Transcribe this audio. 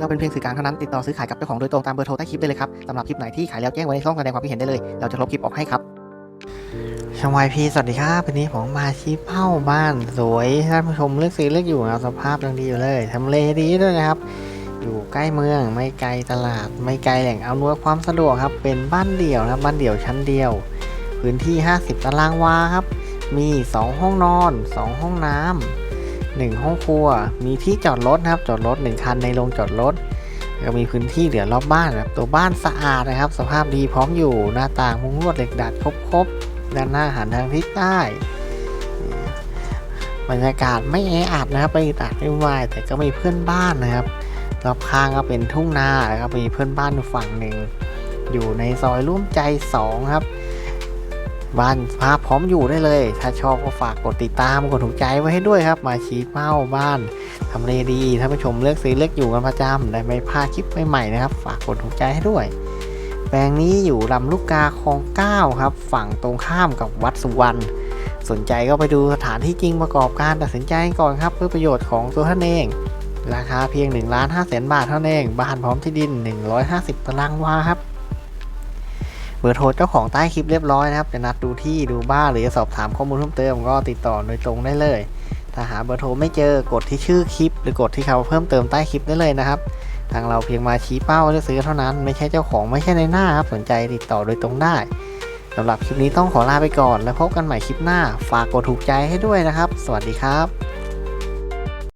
เราเป็นเพียงสื่อกลางเท่านั้นติดต่อซื้อขายกับเจ้าของโดยตรงตามเบอร์โทรใต้คลิปได้เลยครับสำหรับคลิปไหนที่ขายแล้วแจ้งไว้ในช่องแสดงความคิดเห็นได้เลย เราจะลบคลิปออกให้ครับช่องวายพีสวัสดีครับวันนี้ผมมาชี้เป้าบ้านสวยท่านผู้ชมเลือกซื้อเลือกอยู่นะสภาพยังดีอยู่เลยทำเลดีด้วยนะครับ อยู่ใกล้เมืองไม่ไกลตลาด ไม่ไกลแหล่งอำนวยความสะดวกครับ เป็นบ้านเดี่ยวนะครับบ้านเดี่ยวชั้นเดียว พื้นที่ 50 ตารางวาครับ มี 2 ห้องนอน 2 ห้องน้ำ หนึ่งห้องครัว มีที่จอดรถนะครับจอดรถ1คันในโรงจอดรถก็มีพื้นที่เหลือรอบบ้านนะครับตัวบ้านสะอาดนะครับ สภาพดีพร้อมอยู่หน้าต่างมุ้งลวดเหล็กดัดครบๆด้านหน้าหันทางทิศใต้บรรยากาศไม่แออัดนะครับไม่อัดไม่วุ่นวายแต่ก็มีเพื่อนบ้านนะครับรอบข้างก็เป็นทุ่งนาแล้วก็มีเพื่อนบ้านฝั่งหนึ่งอยู่ในซอยร่วมใจ2ครับ บ้านภาพพร้อมอยู่ได้เลย ถ้าชอบก็ฝากกดติดตามกดถูกใจไว้ให้ด้วยครับ มาชี้เป้าบ้านทำเลดีถ้าผู้ชมเลือกซื้อเลือกอยู่กันประจำได้ไม่พลาดคลิปใหม่ๆนะครับ ฝากกดถูกใจให้ด้วย แปลงนี้อยู่ลำลูกกาคลอง9ครับ ฝั่งตรงข้ามกับวัดสุวรรณสนใจก็ไปดูสถานที่จริงประกอบการตัดสินใจก่อนครับ เพื่อประโยชน์ของตัวท่านเอง ราคาเพียง1ล้าน5แสนบาทเท่านั้นเอง บ้านพร้อมที่ดิน 150 ตารางวาครับ เบอร์โทรเจ้าของใต้คลิปเรียบร้อยนะครับ จะนัดดูที่ดูบ้านหรือจะสอบถามข้อมูลเพิ่มเติมก็ติดต่อโดยตรงได้เลย ถ้าหาเบอร์โทรไม่เจอกดที่ชื่อคลิป หรือกดที่คำเพิ่มเติมใต้คลิปได้เลยนะครับ ทางเราเพียงมาชี้เป้าเลือกซื้อเท่านั้น ไม่ใช่เจ้าของไม่ใช่ในหน้าครับสนใจติดต่อโดยตรงได้สำหรับคลิปนี้ต้องขอลาไปก่อน แล้วพบกันใหม่คลิปหน้า ฝากกดถูกใจให้ด้วยนะครับ สวัสดีครับ